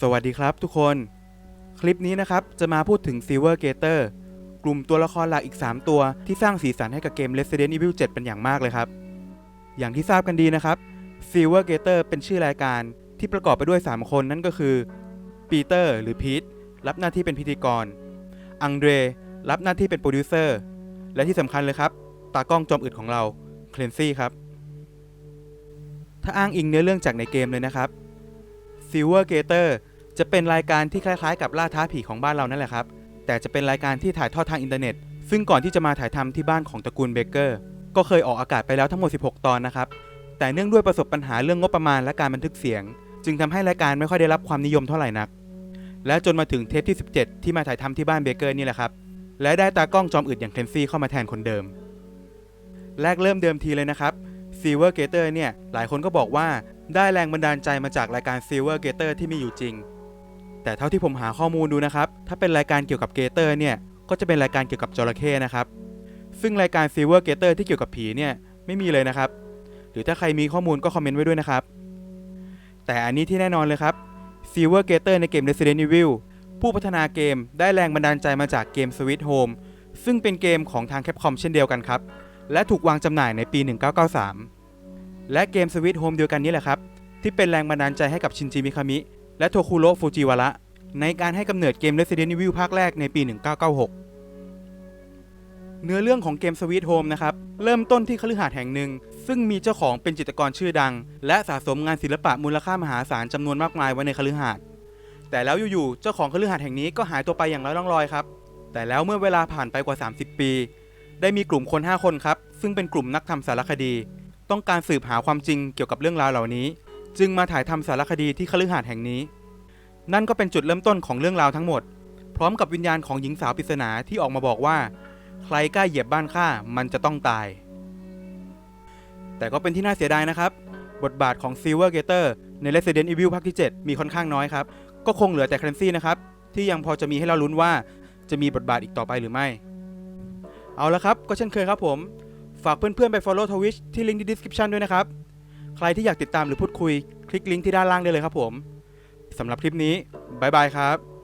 สวัสดีครับทุกคน คลิปนี้นะครับ จะมาพูดถึง Silver Gator กลุ่มตัวละครหลักอีก 3 ตัวที่สร้างสีสันให้กับเกม Resident Evil 7 เป็นอย่างมากเลยครับ อย่างที่ทราบกันดีนะครับ Silver Gator เป็นชื่อรายการที่ประกอบไปด้วย 3 คนนั่นก็คือปีเตอร์หรือพีทรับหน้าที่เป็นพิธีกร อังเดรรับหน้าที่เป็นโปรดิวเซอร์ และที่สำคัญเลยครับ ตากล้องจอมอึดของเรา เคลนซี่ครับ ถ้าอ้างอิงเนื้อเรื่องจากในเกมเลยนะครับ Silver Gator จะเป็นรายการที่คล้ายๆ กับล่าท้าผีของบ้านเรานั่นแหละครับ แต่จะเป็นรายการที่ถ่ายทอดทางอินเทอร์เน็ต ซึ่งก่อนที่จะมาถ่ายทำที่บ้านของตระกูลเบเกอร์ ก็เคยออกอากาศไปแล้วทั้งหมด 16 ตอนนะครับ แต่เนื่องด้วยประสบปัญหาเรื่องงบประมาณและการบันทึกเสียง จึงทำให้รายการไม่ค่อยได้รับความนิยมเท่าไหร่นัก และจนมาถึงเทปที่ 17 ที่มาถ่ายทำที่บ้านเบเกอร์นี่แหละครับ และได้ตากล้องจอมอึดอย่างเคนซี่เข้ามาแทนคนเดิม แรกเริ่มเดิมทีเลยนะครับ Silver Gator เนี่ยหลายคนก็บอกว่า ได้แรงบันดาลใจมาจากรายการ Silver Gator ที่มีอยู่จริง แต่เท่าที่ผมหาข้อมูลดูนะครับ ถ้าเป็นรายการเกี่ยวกับเกเตอร์เนี่ย ก็จะเป็นรายการเกี่ยวกับจระเข้นะครับ ซึ่งรายการ Silver Gator ที่เกี่ยวกับผีเนี่ยไม่มีเลยนะครับ หรือถ้าใครมีข้อมูลก็คอมเมนต์ไว้ด้วยนะครับ แต่อันนี้ที่แน่นอนเลยครับ Silver Gator ในเกม Resident Evil ผู้พัฒนาเกมได้แรงบันดาลใจมาจากเกม Sweet Home ซึ่งเป็นเกมของทาง Capcom เช่นเดียวกันครับ และถูกวางจำหน่ายในปี 1993 และเกม Sweet Home เดียวกันนี้แหละครับ ที่เป็นแรงบันดาลใจให้กับชินจิมิคามิ และโทคุโระฟูจิวาระ ในการให้กำเนิดเกม Resident Evil ภาคแรกในปี 1996 เนื้อเรื่องของเกม Sweet Home นะครับ เริ่มต้นที่คฤหาสน์แห่งหนึ่ง ซึ่งมีเจ้าของเป็นจิตรกรชื่อดัง และสะสมงานศิลปะมูลค่ามหาศาลจำนวนมากมายไว้ในคฤหาสน์แต่แล้วอยู่ๆเจ้าของคฤหาสน์แห่งนี้ก็หายตัวไปอย่างไร้ร่องรอยครับแต่แล้วเมื่อเวลาผ่านไปกว่า 30 ปี ได้มีกลุ่มคน 5 คนครับ ซึ่งเป็นกลุ่มนักทำสารคดี ต้องการสืบหาความจริงเกี่ยวกับเรื่องราวเหล่านี้ จึงมาถ่ายทำสารคดีที่คฤหาสน์แห่งนี้ นั่นก็เป็นจุดเริ่มต้นของเรื่องราวทั้งหมด พร้อมกับวิญญาณของหญิงสาวปริศนาที่ออกมาบอกว่า ใครกล้าเหยียบบ้านข้ามันจะต้องตาย แต่ก็เป็นที่น่าเสียดายนะครับ บทบาทของ Silver Gator ใน Resident Evil ภาคที่ 7 มีค่อนข้างน้อยครับ ก็คงเหลือแต่แคลนซี่นะครับ ที่ยังพอจะมีให้เราลุ้นว่าจะมีบทบาทอีกต่อไปหรือไม่ เอาละครับ ก็เช่นเคยครับผม ฝากเพื่อนๆไป follow Twitch ที่ลิงก์ที่ description ด้วยนะครับ ใครที่อยากติดตามหรือพูดคุย คลิกลิงก์ที่ด้านล่างได้เลยครับผมสำหรับคลิปนี้ บ๊ายบายครับ